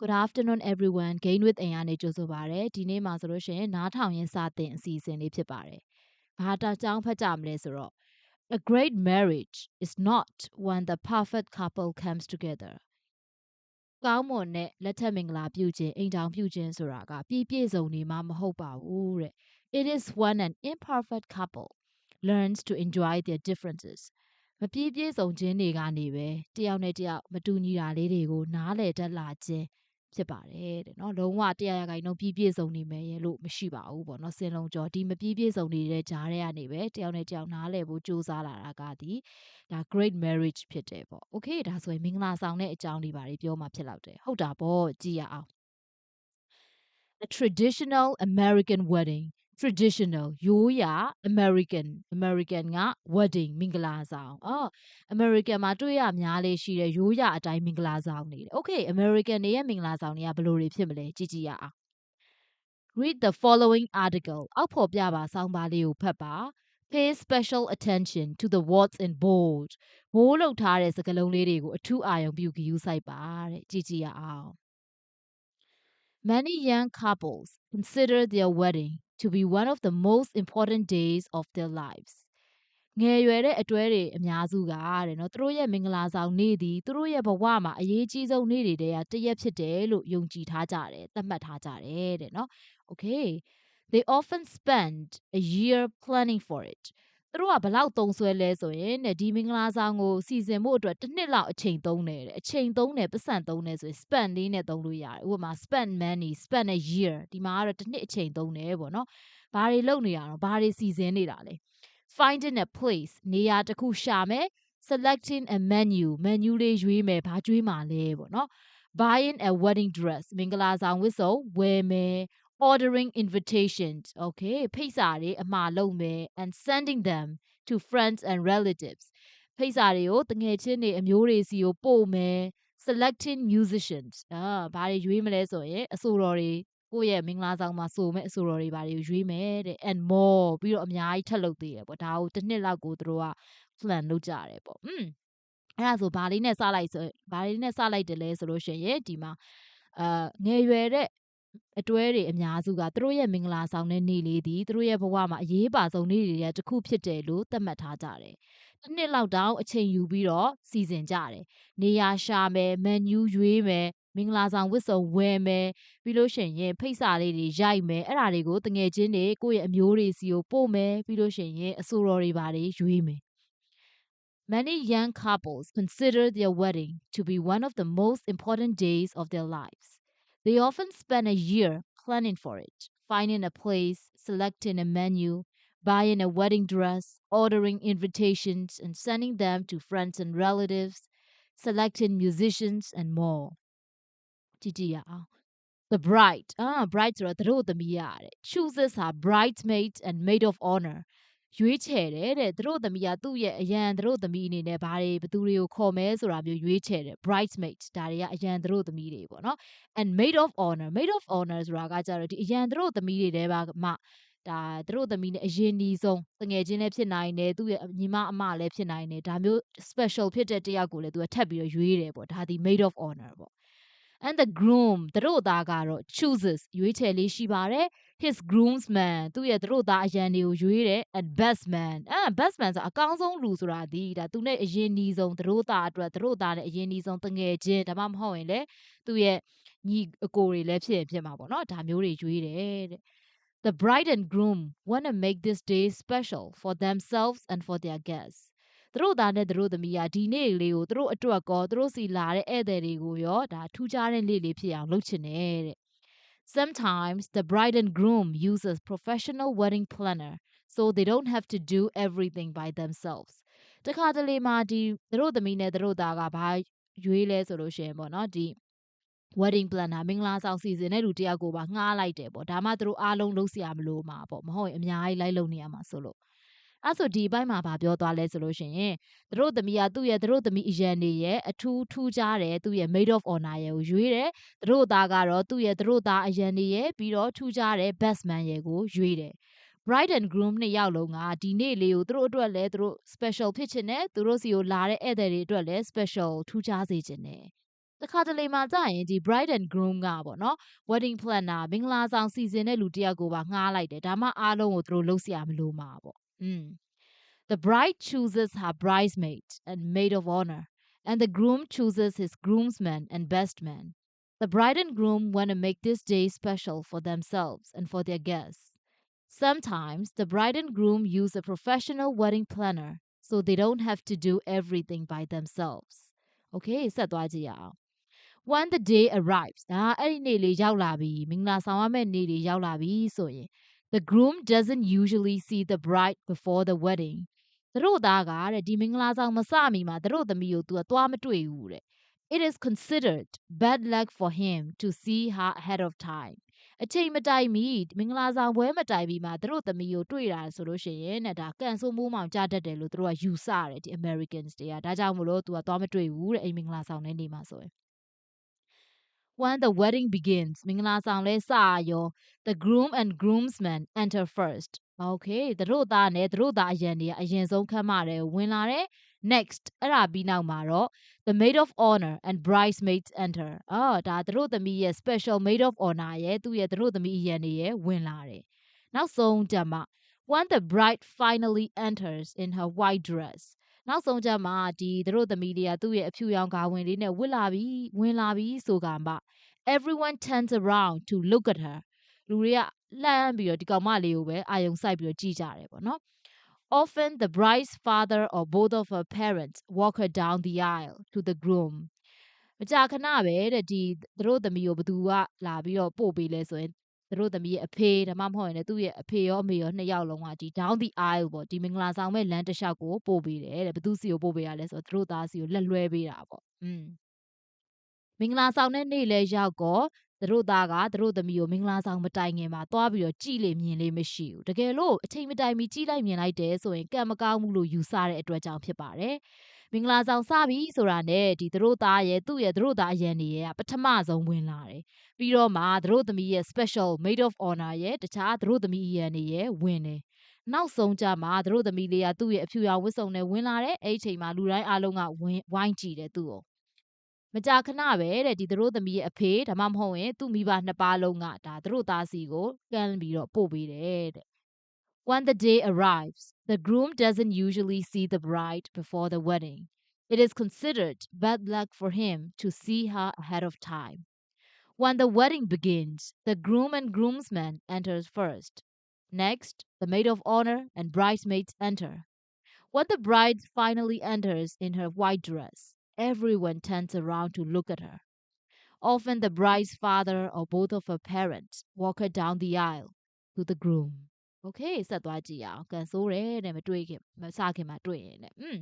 Good afternoon everyone Gain with အိမ်ကနေကြိုဆိုပါရစေဒီနေ့မှာဆိုလို့ရှိရင်နားထောင်ရင်းစတင်အစီအစဉ်လေးဖြစ်ပါတယ်ဘာတာကြောင်းဖတ်ကြမလဲဆိုတော့ A great marriage is not when the perfect couple comes together ကောင်းမွန်တဲ့လက်ထက်မင်္ဂလာပြုခြင်းအိမ်ထောင်ပြုခြင်းဆိုတာကပြည့်ပြည့်စုံနေမှာမဟုတ်ပါဘူးတဲ့ It is when an imperfect couple learns to enjoy their differences မပြည့်ပြည့်စုံခြင်းတွေကနေပဲတယောက်နဲ့တယောက်မတူညီတာလေးတွေကိုနားလည်တတ်လာခြင်း ဖြစ်ပါတယ်တဲ့နော်လုံးဝတရားရဂိုင်နှုန်းပြည့်ပြည့်စုံနေမယ်ရဲ့လို့မရှိပါဘူးပေါ့နော်စင်လုံးကြောဒီမပြည့်ပြည့်စုံနေတဲ့ကြားထဲကနေပဲတယောက်နဲ့တယောက်နားလည်ဖို့ကြိုးစားလာတာကဒီဒါ great marriage ဖြစ်တယ်ပေါ့ okay ဒါဆိုရင်မင်္ဂလာဆောင်တဲ့အကြောင်းတွေပါပြောမှဖြစ်လောက်တယ်ဟုတ်တာပေါ့ကြည်ရအောင် a traditional american wedding traditional ရိုးရာ American American က wedding မင်္ဂလာဆောင်အော် American မှာတွေ့ရများလေးရှိတဲ့ရိုးရာအတိုင်းမင်္ဂလာဆောင်နေတယ် Okay American တွေရဲ့မင်္ဂလာဆောင်တွေကဘယ်လိုတွေဖြစ်မလဲကြည့်ကြည့်ရအောင် Read the following article အောက်ဖော်ပြပါဆောင်းပါးလေးကိုဖတ်ပါ pay special attention to the words in bold ဘိုးလောက်ထားတဲ့စကားလုံးလေးတွေကိုအထူးအာရုံပြုကြည့်စိုက်ပါတဲ့ကြည့်ကြည့်ရအောင် Many young couples consider their wedding to be one of the most important days of their lives ငယ်ရွယ်တဲ့အတွဲတွေအများစုကတဲ့နော်သူတို့ရဲ့မင်္ဂလာဆောင်နေ့သည်သူတို့ရဲ့ဘဝမှာအရေးကြီးဆုံးနေ့တွေတည်းကတရက်ဖြစ်တယ်လို့ယုံကြည်ထားကြတယ်သတ်မှတ်ထားကြတယ်တဲ့နော် okay they often spend a year planning for it သူတို့ကဘလောက်သုံးဆွဲလဲဆိုရင်တဲ့ဒီမင်္ဂလာဆောင်ကိုစီစဉ်ဖို့အတွက်တစ်နှစ်လောက်အချိန်သုံးတယ်တဲ့အချိန်သုံးတယ်ပတ်စံသုံးတယ်ဆိုရင် spend လေးနဲ့သုံးလို့ရတယ်ဥပမာ spend money spend a year ဒီမှာကတော့တစ်နှစ်အချိန်သုံးတယ်ပေါ့နော်ဘာတွေလုပ်နေရတော့ဘာတွေစီစဉ်နေတာလဲ finding a place နေရာတစ်ခုရှာမယ် selecting a menu menu လေးရွေးမယ်ဘာကျွေးမှာလဲပေါ့နော် buying a wedding dress မင်္ဂလာဆောင်ဝတ်စုံဝယ်မယ် ordering invitations okay ဖိတ်စာတွေအမှာလုပ်မယ် and sending them to friends and relatives ဖိတ်စာတွေကိုတငယ်ချင်းတွေအမျိုးတွေစီကိုပို့မယ် selecting musicians အာဘာတွေရွေးမလဲဆိုရင်အဆိုတော်တွေကိုယ့်ရဲ့မင်္ဂလာဆောင်မှာဆိုမဲ့အဆိုတော်တွေဘာတွေရွေးမယ်တဲ့ and more ပြီးတော့အများကြီးထပ်လုပ်သေးတယ်ပေါ့ဒါကိုတစ်နှစ်လောက်ကိုသူတို့က plan လုပ်ကြတယ်ပေါ့อืมအဲ့ဒါဆိုဘာလေးနဲ့စလိုက်ဆိုဘာလေးနဲ့စလိုက်တယ်လဲဆိုလို့ရှိရင်ဒီမှာအာငယ်ရွယ်တဲ့ အတွဲတွေအများစုက သူတို့ရဲ့မင်္ဂလာဆောင်တဲ့နေ့လေးဒီသူတို့ရဲ့ဘဝမှာ အရေးပါဆုံးနေ့တွေတစ်ခုဖြစ်တယ်လို့ သတ်မှတ်ထားကြတယ်။တစ်နှစ်လောက်တောင် အချိန်ယူပြီးတော့ စီစဉ်ကြတယ်။နေရာရှာမယ်၊မန်နူးရွေးမယ် မင်္ဂလာဆောင်ဝတ်စုံဝယ်မယ် ပြီးလို့ရှိရင် ဖိတ်စာလေးတွေ ရိုက်မယ် အဲ့ဒါတွေကိုတငယ်ချင်းတွေ ကိုယ့်ရဲ့အမျိုးတွေစီကို ပို့မယ် ပြီးလို့ရှိရင် အဆိုတော်တွေပါတွေ ရွေးမယ် Many young couples consider their wedding to be one of the most important days of their lives. They often spend a year planning for it, finding a place, selecting a menu, buying a wedding dress, ordering invitations, and sending them to friends and relatives, selecting musicians, and more. ကြည့်ကြည့်ရအောင် the bride အာ bride ဆိုတော့သူတို့သမီးရတယ် chooses her bridesmaid and maid of honor ရွေးချယ်တယ်တဲ့သူတို့သမီးကသူ့ရဲ့အရန်သူတို့သမီးအနေနဲ့ဘာတွေဘသူတွေကိုခေါ်မဲဆိုတာမျိုးရွေးချယ်တယ် bridesmaid ဒါတွေကအရန်သူတို့သမီးတွေပေါ့နော် and maid of honor maid of honor ဆိုတာကကြတော့ဒီအရန်သူတို့သမီးတွေတဲပါမှဒါသူတို့သမီးနဲ့အရင်ဒီဆုံးတငယ်ချင်းလည်းဖြစ်နိုင်တယ်သူ့ရဲ့ညီမအမလည်းဖြစ်နိုင်တယ်ဒါမျိုး special ဖြစ်တဲ့တယောက်ကိုလည်းသူကထပ်ပြီးတော့ရွေးတယ်ပေါ့ဒါဒီ maid of honor ပေါ့ and the groom သူတို့သားကတော့ chooses ရွေးချယ်လေးရှိပါတယ် his groomsman သူ့ရဲ့သူတို့သားအရန်တွေကိုရွေးတယ် and best man အဲ best man ဆိုအကောင်းဆုံးလူဆိုတာဒီဒါသူနဲ့အရင်နီးဆုံးသူတို့သားအတွက်သူတို့သားနဲ့အရင်နီးဆုံးတငယ်ချင်းဒါမှမဟုတ်ရင်လေသူ့ရဲ့ညီအကိုတွေလည်းဖြစ်ရင်ဖြစ်မှာပေါ့နော်ဒါမျိုးတွေရွေးတယ်တဲ့ The bride and groom want to make this day special for themselves and for their guests သူတို့သားနဲ့သူတို့သမီးကဒီနေ့လေးကိုသူတို့အတွက်ကောသူတို့စီလာတဲ့ဧည့်သည်တွေကိုရောဒါထူးခြားတဲ့နေ့လေးဖြစ်အောင်လုပ်ချင်တယ်တဲ့ Sometimes the bride and groom uses professional wedding planner so they don't have to do everything by themselves တခါတလေမှာဒီသူတို့သမီးနဲ့သူတို့သားကဘာရွေးလဲဆိုလို့ရှိရင်ပေါ့နော်ဒီ wedding planner မင်္ဂလာဆောင်စီစဉ်တဲ့လူတယောက်ကိုပါငှားလိုက်တယ်ပေါ့ဒါမှသူတို့အားလုံးလုပ်စရာမလိုမှာပေါ့မဟုတ်ရင်အများကြီးလိုက်လုပ်နေရမှာဆိုလို့ အဲ့ဆိုဒီဘက်မှာဗာပြောသွားလဲဆိုလို့ရှိရင်သူတို့သမီးကသူ့ရဲ့သူတို့သမီးအရန်နေရဲ့အထူးထူးခြားတယ်သူ့ရဲ့ maid of honor ရဲ့ကိုရွေးတယ်သူတို့သားကတော့သူ့ရဲ့သူတို့သားအရန်နေရဲ့ပြီးတော့ထူးခြားတဲ့ best man ရဲ့ကိုရွေးတယ် bride and groom နှစ်ယောက်လုံးကဒီနေ့လေးကိုသူတို့အတွက်လဲသူတို့ special ဖြစ်ချင်တယ်သူတို့စီကိုလာတဲ့ဧည့်သည်တွေအတွက်လဲ special ထူးခြားစေချင်တယ်တခါတလေမှကြာရင်ဒီ bride and groom ကပေါ့နော် wedding planner မင်္ဂလာဆောင်စီစဉ်တဲ့လူတယောက်ကိုပါငှားလိုက်တယ်ဒါမှအားလုံးကိုသူတို့လုပ်စရာမလိုမှာပေါ့ อืม The bride chooses her bridesmaid and maid of honor and the groom chooses his groomsman and best man The bride and groom want to make this day special for themselves and for their guests. Sometimes the bride and groom use a professional wedding planner so they don't have to do everything by themselves. Okay, ဆက်သွားကြည့်ရအောင် When the day arrives ဒါအဲ့ဒီနေ့လေးရောက်လာပြီမင်္ဂလာဆောင်ရမယ့်နေ့လေးရောက်လာပြီဆိုရင် the groom doesn't usually see the bride before the wedding သူတို့သားကတဲ့ဒီမင်္ဂလာဆောင်မစမီမှာသူတို့သမီးကို तू ကသွားမတွေ့ဘူးတဲ့ It is considered bad luck for him to see her ahead of time အချိန်မတိုင်မီမင်္ဂလာဆောင်ပွဲမတိုင်မီမှာသူတို့သမီးကိုတွေ့တာဆိုလို့ရှိရင်တဲ့ဒါကန်ဆိုးမိုးမောင်ကြားတတ်တယ်လို့သူတို့ကယူဆတယ်ဒီ Americans တွေကဒါကြောင့်မလို့ तू ကသွားမတွေ့ဘူးတဲ့အိမ်မင်္ဂလာဆောင်တဲ့နေ့မှာဆိုရင် when the wedding begins မင်္ဂလာဆောင်လဲစရော the groom and groomsmen enter first okay သူတို့သားနဲ့သူတို့သားအရင်တွေကအရင်ဆုံးခမ်းမတယ်ဝင်လာတယ် next အဲ့ဒါပြီးနောက်မှာတော့ the maid of honor and bridesmaids enter အော်ဒါသူတို့သမီးရဲ့ special maid of honor ရဲ့သူ့ရဲ့သူတို့သမီးအရင်တွေရဲ့ဝင်လာတယ်နောက်ဆုံးကြမှာ when the bride finally enters in her white dress နောက်ဆုံးကြမှာဒီသူတို့သမီးလေးကသူ့ရဲ့အဖြူရောင်ဂါဝင်လေးနဲ့ဝတ်လာပြီဝင်လာပြီဆိုကမှ everyone turns around to look at her လူတွေကလှမ်းပြီးတော့ဒီကောင်မလေးကိုပဲအာယုံစိုက်ပြီးတော့ကြည့်ကြတယ်ပေါ့နော် Often the bride's father or both of her parents walk her down the aisle to the groom မကြာခဏပဲတဲ့ဒီသူတို့သမီးကိုဘသူကလာပြီးတော့ပို့ပေးလဲဆိုရင် သူတို့သမီးရဲ့အဖေဒါမှမဟုတ်ရင်လည်းသူ့ရဲ့အဖေရောအမေရောနှစ်ယောက်လုံးကဒီ down the aisle ပေါ့ဒီမင်္ဂလာဆောင်မဲ့လမ်းတစ်လျှောက်ကိုပို့ပေးတယ်တဲ့ဘသူစီကိုပို့ပေးရလဲဆိုတော့သူတို့သားစီကိုလက်လွှဲပေးတာပေါ့อืมမင်္ဂလာဆောင်တဲ့နေ့လဲရောက်တော့သူတို့သားကသူတို့သမီးကိုမင်္ဂလာဆောင်မတိုင်ခင်မှာသွားပြီးတော့ကြည်လေမြင်လေမရှိဘူးတကယ်လို့အချိန်မတိုင်မီကြည်လိုက်မြင်လိုက်တယ်ဆိုရင်ကံမကောင်းဘူးလို့ယူဆတဲ့အတွက်ကြောင့်ဖြစ်ပါတယ် မင်္ဂလာဆောင်စပြီဆိုတာနဲ့ဒီသူတို့သားရဲ့သူ့ရဲ့သူတို့သားအရန်တွေရဲ့ပထမဆုံးဝင်လာတယ်ပြီးတော့မှသူတို့သမီးရဲ့ special maid of honor ရဲ့တခြားသူတို့သမီးအရန်တွေရဲ့ဝင်တယ်နောက်ဆုံးကြမှာသူတို့သမီးလေးကသူ့ရဲ့အဖြူရောင်ဝတ်စုံနဲ့ဝင်လာတဲ့အဲ့ဒီအချိန်မှာလူတိုင်းအားလုံးကဝင်းဝိုင်းကြည့်တယ်သူ့ကိုမကြာခဏပဲတဲ့ဒီသူတို့သမီးရဲ့အဖေဒါမှမဟုတ်ရင်သူ့မိဘနှစ်ပါးလုံးကဒါသူတို့သားစီကိုကမ်းပြီးတော့ပို့ပေးတယ်တဲ့ When the day arrives, the groom doesn't usually see the bride before the wedding. It is considered bad luck for him to see her ahead of time. When the wedding begins, the groom and groomsmen enter first. Next, the maid of honor and bridesmaids enter. When the bride finally enters in her white dress, everyone turns around to look at her. Often the bride's father or both of her parents walk her down the aisle to the groom. Okay ဆက်သွားကြည့်အောင်ကန်ဆိုးတယ်တဲ့မတွေ့ခင်မစခင်မှာတွေ့ရင်တဲ့อืม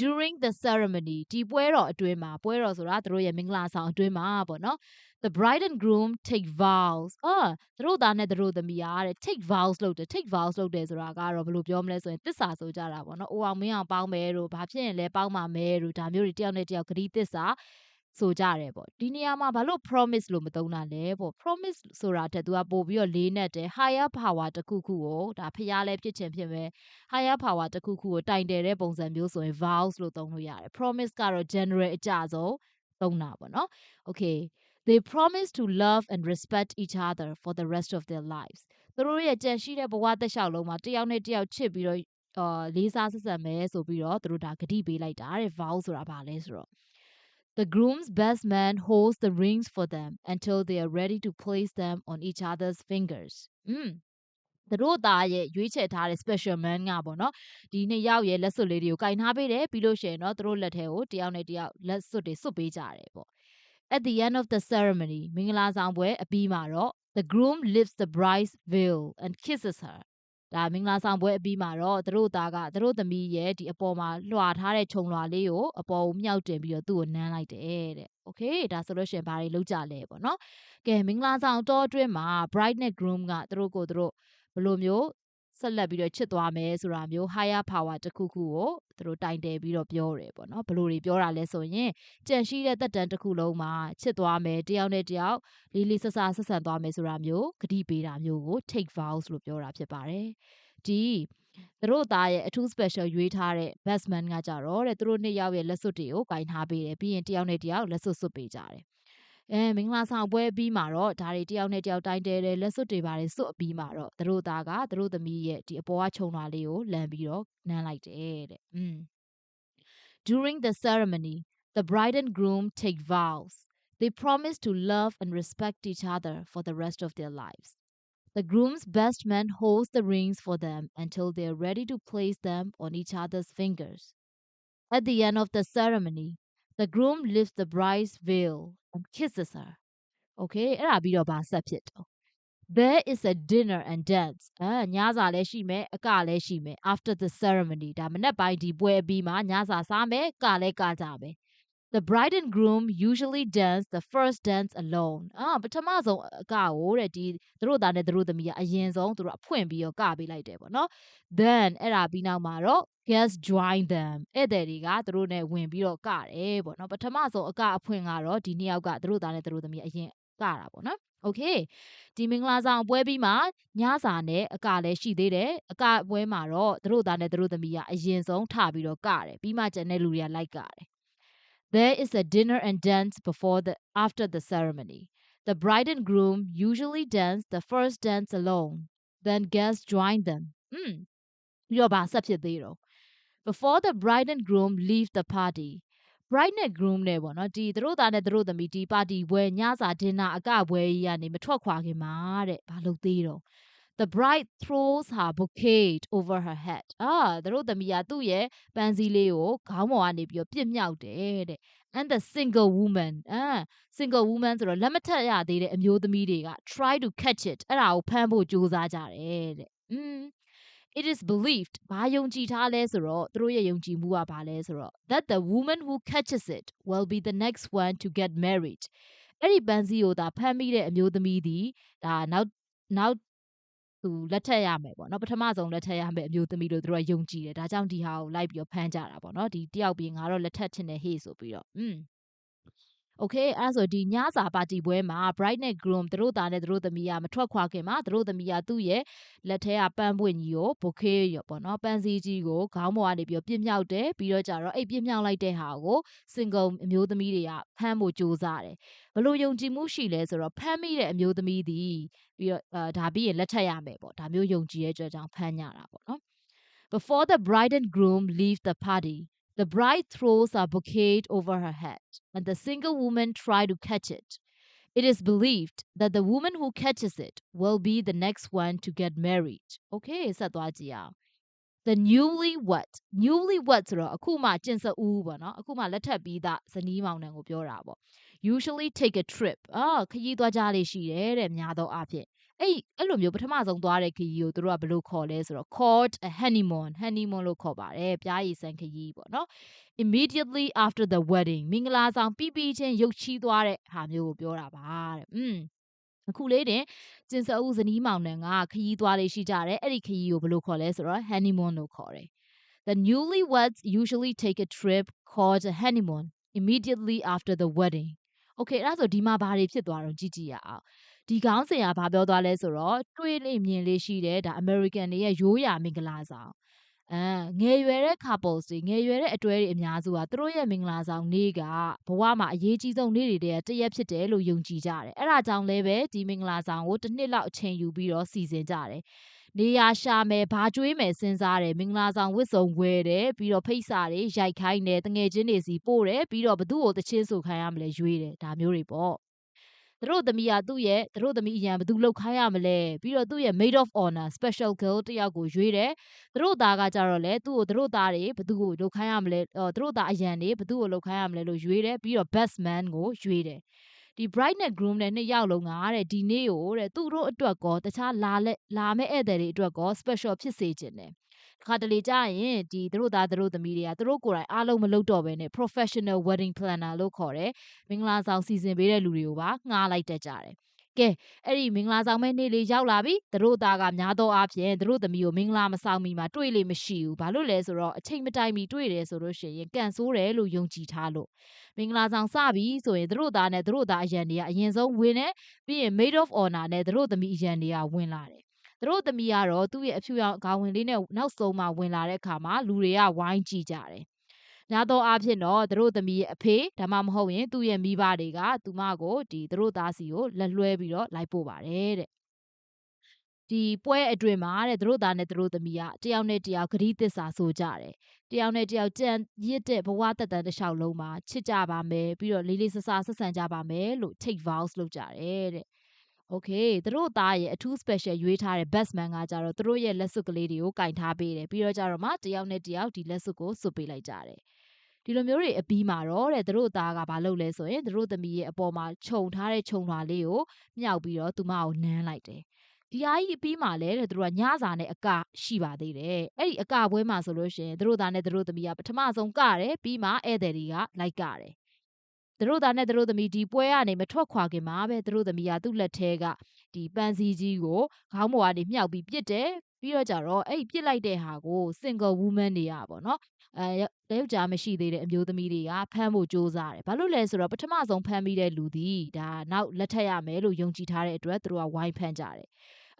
during the ceremony ဒီပွဲတော်အတွင်းမှာပွဲတော်ဆိုတာသူတို့ရဲ့မင်္ဂလာဆောင်အတွင်းမှာပေါ့နော် the bride and groom take vows အာသူတို့သားနဲ့သူတို့သမီးအားတဲ့ take vows လုပ်တယ် take vows လုပ်တယ်ဆိုတာကတော့ဘယ်လိုပြောမလဲဆိုရင်သစ္စာဆိုကြတာပေါ့နော်အိုအောင်မင်းအောင်ပေါင်းမယ်တို့ဘာဖြစ်ရင်လဲပေါင်းပါမယ်တို့ဒါမျိုးတွေတယောက်နဲ့တယောက်ဂတိသစ္စာ ဆိုကြတယ်ပေါ့ဒီနေရာမှာဘာလို့ promise လို့မသုံးတာလဲပေါ့ promise ဆိုတာတက်သူကပို့ပြီးတော့လေးနဲ့တယ် higher power တစ်ခုခုကိုဒါဖျားလဲဖြစ်ချင်ဖြစ်မယ် higher power တစ်ခုခုကိုတိုင်တယ်တဲ့ပုံစံမျိုးဆိုရင် vows လို့သုံးလို့ရတယ် promise ကတော့ general အကြဆုံးသုံးတာပေါ့နော် okay they promise to love and respect each other for the rest of their lives သူတို့ရဲ့ကြံရှိတဲ့ဘဝတစ်လျှောက်လုံးမှာတယောက်နဲ့တယောက်ချစ်ပြီးတော့အာလေးစားဆက်ဆံမယ်ဆိုပြီးတော့သူတို့ဒါဂတိပေးလိုက်တာတဲ့ vow ဆိုတာဘာလဲဆိုတော့ The groom's best man holds the rings for them until they are ready to place them on each other's fingers. อืมသူတို့သားရဲ့ရွေးချယ်ထားတဲ့ special man ကပေါ့နော်ဒီနှစ်ယောက်ရဲ့လက်စွပ်လေးတွေကိုကင်ထားပေးတယ်ပြီးလို့ရှိရင်တော့သူတို့လက်ထဲကိုတယောက်နဲ့တယောက်လက်စွပ်တွေစွပ်ပေးကြတယ်ပေါ့ At the end of the ceremony မင်္ဂလာဆောင်ပွဲအပြီးမှာတော့ the groom lifts the bride's veil and kisses her ဒါမင်္ဂလာဆောင်ပွဲအပြီးမှာတော့သူတို့သားကသူတို့သမီးရဲ့ဒီအပေါ်မှာလွှာထားတဲ့ခြုံလွှာလေးကိုအပေါ်ကိုမြှောက်တင်ပြီးတော့သူ့ကိုနမ်းလိုက်တယ်တဲ့။ Okay ဒါဆိုလို့ရှိရင်ဘာတွေလုပ်ကြလဲပေါ့နော်။ကဲမင်္ဂလာဆောင်တောအတွင်းမှာ bride နဲ့ groom ကသူတို့ကိုသူတို့ဘယ်လိုမျိုး ဆက်လက်ပြီးတော့ချစ်သွားမယ်ဆိုတာမျိုး higher power တစ်ခုခုကိုသူတို့တိုင်တယ်ပြီးတော့ပြောတယ်ပေါ့နော်ဘလို့တွေပြောတာလဲဆိုရင်ကြံရှိတဲ့တက်တန်တစ်ခုလုံးမှာချစ်သွားမယ်တယောက်နဲ့တယောက်လေးလေးဆဆဆက်ဆံသွားမယ်ဆိုတာမျိုးဂတိပေးတာမျိုးကို take vows လို့ပြောတာဖြစ်ပါတယ်ဒီသူတို့သားရဲ့အထူး special ရွေးထားတဲ့ best man ကကြတော့တဲ့သူတို့နှစ်ယောက်ရဲ့လက်စွပ်တွေကိုကင်ထားပေးတယ်ပြီးရင်တယောက်နဲ့တယောက်လက်စွပ်စွပ်ပေးကြတယ် အဲမင်္ဂလာဆောင်ပွဲအပြီးမှာတော့ဒါတွေတယောက်နဲ့တယောက်တိုင်းတဲတယ်လက်စွပ်တွေပါတယ်စွတ်အပြီးမှာတော့သူတို့သားကသူတို့သမီးရဲ့ဒီအပေါ်ကခြုံလာလေးကိုလမ်းပြီးတော့နမ်းလိုက်တယ်တဲ့อืม During the ceremony the bride and groom take vows they promise to love and respect each other for the rest of their lives The groom's best man holds the rings for them until they are ready to place them on each other's fingers. At the end of the ceremony, the groom lifts the bride's veil and kisses her. Okay, အဲ့ဒါပြီးတော့ဗာဆက်ဖြစ်တော့ There is a dinner and dance. အာညစာလည်းရှိမယ်အကလည်းရှိမယ် after the ceremony ဒါမနေ့ပိုင်းဒီပွဲအပြီးမှာညစာစားမယ်ကလည်းကကြမယ် The bride and groom usually dance the first dance alone. အာပထမဆုံးအကကိုတဲ့ဒီသူတို့သားနဲ့သူတို့သမီးကအရင်ဆုံးသူတို့အဖွင့်ပြီးတော့ကပေးလိုက်တယ်ပေါ့နော် Then အဲ့ဒါပြီးနောက်မှာတော့ guests join them ဧည့်သည်တွေကသူတို့နဲ့ဝင်ပြီးတော့ကတယ်ပေါ့နော်ပထမဆုံးအကအဖွင့်ကတော့ဒီနှစ်ယောက်ကသူတို့သားနဲ့သူတို့သမီးအရင်ကတာပေါ့နော် Okay ဒီမင်္ဂလာဆောင်ပွဲပြီးမှာညစာနဲ့အကလည်းရှိသေးတယ်အကပွဲမှာတော့သူတို့သားနဲ့သူတို့သမီးကအရင်ဆုံးထပြီးတော့ကတယ်ပြီးမှကျန်တဲ့လူတွေကလိုက်ကတယ် There is a dinner and dance before the after the ceremony. The bride and groom usually dance the first dance alone. Then guests join them. Mm. ပြီးတော့ဗာဆက်ဖြစ်သေးတော့ Before the bride and groom leave the party. bride နဲ့ groom နဲ့ပေါ့နော်ဒီသူတို့သားနဲ့သူတို့သမီးဒီပါတီပွဲညစာဒင်နာအကပွဲကြီးကနေမထွက်ခွာခင်မှာတဲ့ဘာလို့သေးတော့ The bride throws her bouquet over her head အာသူတို့သမီးကသူ့ရဲ့ပန်းစည်းလေးကိုခေါင်းပေါ်ကနေပြီးတော့ပြစ်မြောက်တယ်တဲ့ and the single woman အာ single woman ဆိုတော့လက်မထက်ရသေးတဲ့အမျိုးသမီးတွေက try to catch it အဲ့ဒါကိုဖမ်းဖို့ကြိုးစားကြတယ်တဲ့อืม it is believed ဘာယုံကြည်ထားလဲဆိုတော့သူတို့ရဲ့ယုံကြည်မှုကဘာလဲဆိုတော့ that the woman who catches it will be the next one to get married အဲ့ဒီပန်းစည်းကိုဒါဖမ်းမိတဲ့အမျိုးသမီးဒီဒါနောက်နောက် သူလက်ထက်ရမယ်ပေါ့နော်ပထမဆုံးလက်ထက်ရမယ်အမျိုးသမီးတို့တို့ကယုံကြည်တယ်ဒါကြောင့်ဒီဟာကိုလိုက်ပြီးတော့ဖမ်းကြတာပေါ့နော်ဒီတယောက်ပြီးငါတော့လက်ထက်ချင်တယ်ဟေ့ဆိုပြီးတော့อืม Okay အဲ့ဆိုဒီညစာပါတီပွဲမှာ bride နဲ့ groom သူတို့သားနဲ့သူတို့သမီးကမထွက်ခွာခင်မှာသူတို့သမီးကသူ့ရဲ့လက်ထဲကပန်းပွင့်ကြီးကို bouquet ရောပေါ့နော်ပန်းစည်းကြီးကိုခေါင်းပေါ်ကနေပြီးတော့ပြစ်မြောက်တယ်ပြီးတော့ကြတော့အဲ့ပြစ်မြောက်လိုက်တဲ့ဟာကို single အမျိုးသမီးတွေကဖမ်းဖို့ကြိုးစားတယ်ဘလို့ယုံကြည်မှုရှိလဲဆိုတော့ဖမ်းမိတဲ့အမျိုးသမီးသည်ပြီးတော့အာဒါပြီးရင်လက်ထက်ရမယ်ပေါ့ဒါမျိုးယုံကြည်ရဲ့အတွက်ကြောင့်ဖမ်းကြတာပေါ့နော် Before the bride and groom leave the party The bride throws a bouquet over her head, and the single woman try to catch it. It is believed that the woman who catches it will be the next one to get married. Okay, ဆက်သွားကြည့်အောင် The newly wed newly wed ဆိုတော့အခုမှကျင့်စဦးပေါ့နော်အခုမှလက်ထပ်ပြီးသားဇနီးမောင်နှံကိုပြောတာပေါ့ usually take a trip အာခရီးသွားကြလေးရှိတယ်တဲ့များသောအားဖြင့်အဲ့အဲ့လိုမျိုးပထမဆုံးသွားတဲ့ခရီးကိုသူတို့ကဘယ်လိုခေါ်လဲဆိုတော့ called a honeymoon honeymoon လို့ခေါ်ပါတယ်ပြားရည်စံခရီးပေါ့နော် immediately after the wedding မင်္ဂလာဆောင်ပြီးပြီးချင်းရုပ်ချီးသွားတဲ့ဟာမျိုးကိုပြောတာပါတဲ့อืมအခုလေးတင်ကျင်စအုပ်ဇနီးမောင်နှံကခရီးသွားလေးရှိကြတယ်အဲ့ဒီခရီးကိုဘယ်လိုခေါ်လဲဆိုတော့ honeymoon လို့ခေါ်တယ် The newlyweds usually take a trip called a honeymoon immediately after the wedding Okay အဲ့ဒါဆိုဒီမှာဘာတွေဖြစ်သွားတော့ကြည့်ကြည့်ရအောင်ဒီခေါင်းစဉ်ကဘာပြောသွားလဲဆိုတော့တွေ့လိမ့်မြင်လေးရှိတယ်ဒါ American တွေရဲ့ရိုးရာမင်္ဂလာဆောင်အဲငယ်ရွယ်တဲ့ couples တွေငယ်ရွယ်တဲ့အတွဲတွေအများစုကသူတို့ရဲ့မင်္ဂလာဆောင်နေ့ကဘဝမှာအရေးကြီးဆုံးနေ့တွေတည်းတရက်ဖြစ်တယ်လို့ယုံကြည်ကြတယ်အဲ့ဒါကြောင့်လည်းပဲဒီမင်္ဂလာဆောင်ကိုတစ်နှစ်လောက်အချိန်ယူပြီးတော့စီစဉ်ကြတယ် နေရရှာမယ်ဘာကျွေးမယ်စဉ်းစားတယ်မင်္ဂလာဆောင်ဝတ်စုံဝယ်တယ်ပြီးတော့ဖိတ်စာတွေရိုက်ခိုင်းတယ်တငယ်ချင်းတွေစီပို့တယ်ပြီးတော့ဘသူ့ကိုတချင်းဆိုခိုင်းရမလဲရွေးတယ်ဒါမျိုးတွေပေါ့သူတို့သမီးကသူ့ရဲ့သူတို့သမီးအရန်ဘသူလောက်ခိုင်းရမလဲပြီးတော့သူ့ရဲ့ maid of honor special girl တယောက်ကိုရွေးတယ်သူတို့သားကကြတော့လေသူ့ကိုသူတို့သားတွေဘသူ့ကိုလောက်ခိုင်းရမလဲသူတို့သားအရန်တွေဘသူ့ကိုလောက်ခိုင်းရမလဲလို့ရွေးတယ်ပြီးတော့ best man ကိုရွေးတယ် ဒီ bride နဲ့ groom နဲ့နှစ်ယောက်လုံးကတဲ့ဒီနေ့ကိုတဲ့သူတို့အတွက်ကောတခြားလာလက်လာမဲ့ဧည့်သည်တွေအတွက်ကော special ဖြစ်စေခြင်းတယ်ခါတလေကြာရင်ဒီသူတို့သားသူတို့သမီးတွေကသူတို့ကိုယ်တိုင်အားလုံးမလုပ်တော့ဘဲနဲ့ professional wedding planner လို့ခေါ်တယ်မင်္ဂလာဆောင်စီစဉ်ပေးတဲ့လူတွေကိုပါငှားလိုက်တတ်ကြတယ် ကဲအဲ့ဒီမင်္ဂလာဆောင်မဲ့နေ့လေးရောက်လာပြီသူတို့သားကများသောအားဖြင့်သူတို့သမီးကိုမင်္ဂလာမဆောင်မီမှာတွေ့လေမရှိဘူးဘာလို့လဲဆိုတော့အချိန်မတိုင်မီတွေ့တယ်ဆိုလို့ရှိရင်ကန်ဆိုးတယ်လို့ယုံကြည်ထားလို့မင်္ဂလာဆောင်စပြီဆိုရင်သူတို့သားနဲ့သူတို့သားအရန်တွေကအရင်ဆုံးဝင်တယ်ပြီးရင် maid of honor နဲ့သူတို့သမီးအရန်တွေကဝင်လာတယ်သူသူတို့သမီးကတော့သူ့ရဲ့အဖြူရောင်ခေါင်းဝင်လေးနဲ့နောက်ဆုံးမှဝင်လာတဲ့အခါမှာလူတွေကဝိုင်းကြည့်ကြတယ် များသောအားဖြင့်တော့သူတို့သမီးရဲ့အဖေဒါမှမဟုတ်ရင်သူ့ရဲ့မိဘတွေကသူမကိုဒီသူတို့သားစီကိုလက်လွှဲပြီးတော့လိုက်ပို့ပါတယ်တဲ့ဒီပွဲအတွင်မှာတဲ့သူတို့သားနဲ့သူတို့သမီးကတယောက်နဲ့တယောက်ဂရီးသစ္စာဆိုကြတယ်တယောက်နဲ့တယောက်ကြံရစ်တဲ့ဘဝတက်တန်းတစ်လျှောက်လုံးမှာချစ်ကြပါမယ်ပြီးတော့လေးလေးဆဆဆက်ဆံကြပါမယ်လို့ take vows လုပ်ကြတယ်တဲ့ Okay သူတို့သားရဲ့အထူး special ရွေးထားတဲ့ best man ကကြတော့သူတို့ရဲ့လက်စွပ်ကလေးတွေကိုကင်ထားပေးတယ်ပြီးတော့ကြတော့မှတယောက်နဲ့တယောက်ဒီလက်စွပ်ကိုစွပ်ပေးလိုက်ကြတယ်ဒီလိုမျိုးတွေအပြီးမှာတော့တဲ့သူတို့သားကဘာလုပ်လဲဆိုရင်သူတို့သမီးရဲ့အပေါ်မှာခြုံထားတဲ့ခြုံလွှာလေးကိုမြောက်ပြီးတော့သူမကိုနမ်းလိုက်တယ်ဒီအားကြီးအပြီးမှာလဲတဲ့သူတို့ကညစာနဲ့အကရှိပါသေးတယ်အဲ့ဒီအကပွဲမှာဆိုလို့ရှိရင်သူတို့သားနဲ့သူတို့သမီးကပထမဆုံးကတယ်ပြီးမှဧည့်သည်တွေကလိုက်ကတယ် သူတို့သားနဲ့သူတို့သမီးဒီပွဲကနေမထွက်ခွာခင်မှာပဲသူတို့သမီးကသူ့လက်ထဲကဒီပန်းစည်းကြီးကိုခေါင်းပေါ်ကနေမြှောက်ပြီးပြစ်တယ်ပြီးတော့ကြတော့အဲ့ပြစ်လိုက်တဲ့ဟာကို single woman တွေကပေါ့နော်အဲယောက်ျားမရှိသေးတဲ့အမျိုးသမီးတွေကဖမ်းဖို့ကြိုးစားတယ်ဘာလို့လဲဆိုတော့ပထမဆုံးဖမ်းပြီးတဲ့လူဒီဒါနောက်လက်ထက်ရမယ်လို့ယုံကြည်ထားတဲ့အတွက်သူတို့ကဝိုင်းဖမ်းကြတယ်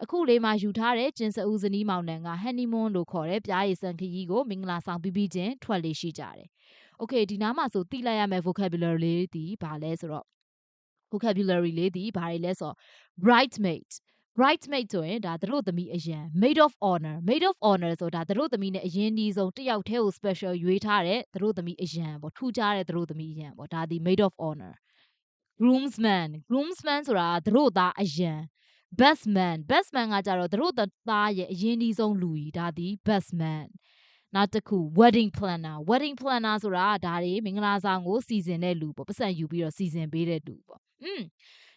အခုလေးမှာယူထားတဲ့ကျင်စဦးဇနီးမောင်နှံကဟန်နီမွန်းလို့ခေါ်တဲ့ပြားရည်စံခရီးကိုမင်္ဂလာဆောင်ပြီးပြီးချင်းထွက်လေးရှိကြတယ်။ Okay ဒီနားမှာဆိုသိလိုက်ရမယ့် vocabulary လေးဒီဘာလဲဆိုတော့ vocabulary လေးဒီဘာတွေလဲဆိုတော့ bridesmaid bridesmaid ဆိုရင်ဒါသူတို့သမီးအရန် maid of honor maid of honor ဆိုတာသူတို့သမီးနဲ့အရင်ဒီဆုံးတယောက်တည်းကို special ရွေးထားတဲ့သူတို့သမီးအရန်ပေါ့ထူးခြားတဲ့သူတို့သမီးအရန်ပေါ့ဒါဒီ maid of honor groomsman groomsman ဆိုတာသူတို့သားအရန် best man best man ကကြတော့သူတို့သားရဲ့အရင်ဒီဆုံးလူကြီးဒါဒီ best man နောက်တစ်ခု wedding planner wedding planner ဆိုတာဒါတွေမင်္ဂလာဆောင်ကိုစီစဉ်တဲ့လူပေါ့ပတ်စံယူပြီးတော့စီစဉ်ပေးတဲ့လူပေါ့อืม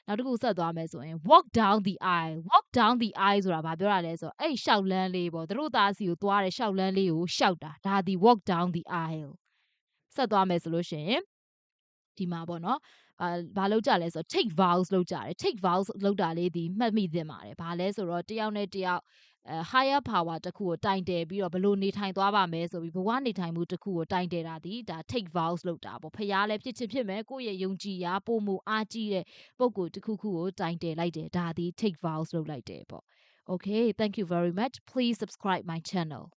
နောက်တစ်ခုဆက်သွားမယ်ဆိုရင် walk down the aisle walk down the aisle ဆိုတာဘာပြောတာလဲဆိုတော့အဲ့ရှောက်လန်းလေးပေါ့သူတို့သားစီကိုသွားတဲ့ရှောက်လန်းလေးကိုရှောက်တာဒါဒီ walk down the aisle ဆက်သွားမယ်ဆိုလို့ရှိရင်ဒီမှာပေါ့နော်အာဘာလုပ်ကြလဲဆိုတော့ take vows လုပ်ကြတယ် take vows လုပ်တာလေးဒီမှတ်မိသင့်ပါတယ်ဘာလဲဆိုတော့တယောက်နဲ့တယောက်အဲ higher power တခုကိုတိုင်တယ်ပြီးတော့ဘလို့နေထိုင်သွားပါမယ်ဆိုပြီးဘဝနေထိုင်မှုတခုကိုတိုင်တယ်တာဒီဒါ take vows လုပ်တာပေါ့ဖះလည်းဖြစ်ချင်ဖြစ်မယ်ကိုယ့်ရဲ့ယုံကြည်ရာပုံမှုအားကြီးတဲ့ပုံကိုတခုခုကိုတိုင်တယ်လိုက်တယ်ဒါဒီ take vows လုပ်လိုက်တယ်ပေါ့ Okay thank you very much please subscribe my channel